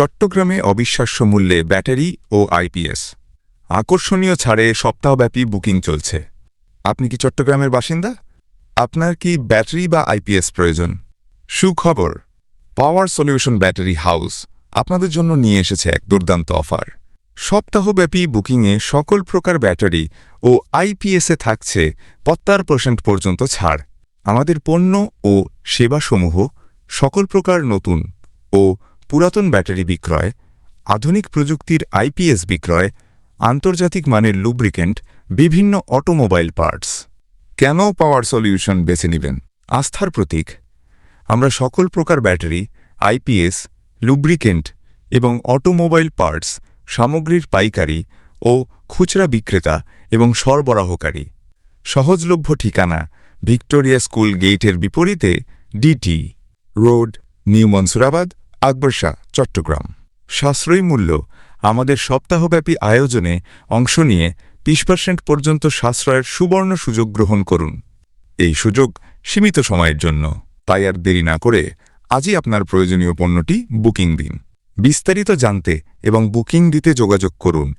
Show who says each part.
Speaker 1: চট্টগ্রামে অবিশ্বাস্য মূল্যে ব্যাটারি ও আইপিএস আকর্ষণীয় ছাড়ে সপ্তাহব্যাপী বুকিং চলছে। আপনি কি চট্টগ্রামের বাসিন্দা? আপনার কি ব্যাটারি বা আইপিএস প্রয়োজন? সুখবর, পাওয়ার সলিউশন ব্যাটারি হাউস আপনাদের জন্য নিয়ে এসেছে এক দুর্দান্ত অফার। সপ্তাহব্যাপী বুকিংয়ে সকল প্রকার ব্যাটারি ও আইপিএসে থাকছে পত্তার পার্সেন্ট পর্যন্ত ছাড়। আমাদের পণ্য ও সেবাসমূহ সকল প্রকার নতুন ও পুরাতন ব্যাটারি বিক্রয়, আধুনিক প্রযুক্তির আইপিএস বিক্রয়, আন্তর্জাতিক মানের লুব্রিকেন্ট বিভিন্ন অটোমোবাইল পার্টস কেন পাওয়ার সলিউশন বেছে নেবেন? আস্থার প্রতীক। আমরা সকল প্রকার ব্যাটারি আইপিএস লুব্রিকেন্ট এবং অটোমোবাইল পার্টস সামগ্রীর পাইকারি ও খুচরা বিক্রেতা এবং সরবরাহকারী। সহজলভ্য ঠিকানা, ভিক্টোরিয়া স্কুল গেটের বিপরীতে DT road, new Mansurabad Akbar Shah, Chattogram. সাশ্রয়ী মূল্য, আমাদের সপ্তাহব্যাপী আয়োজনে অংশ নিয়ে বিশ পার্সেন্ট পর্যন্ত সাশ্রয়ের সুবর্ণ সুযোগ গ্রহণ করুন। এই সুযোগ সীমিত সময়ের জন্য। তাই আর দেরি না করে আজই আপনার প্রয়োজনীয় পণ্যটি বুকিং দিন। বিস্তারিত জানতে এবং বুকিং দিতে যোগাযোগ করুন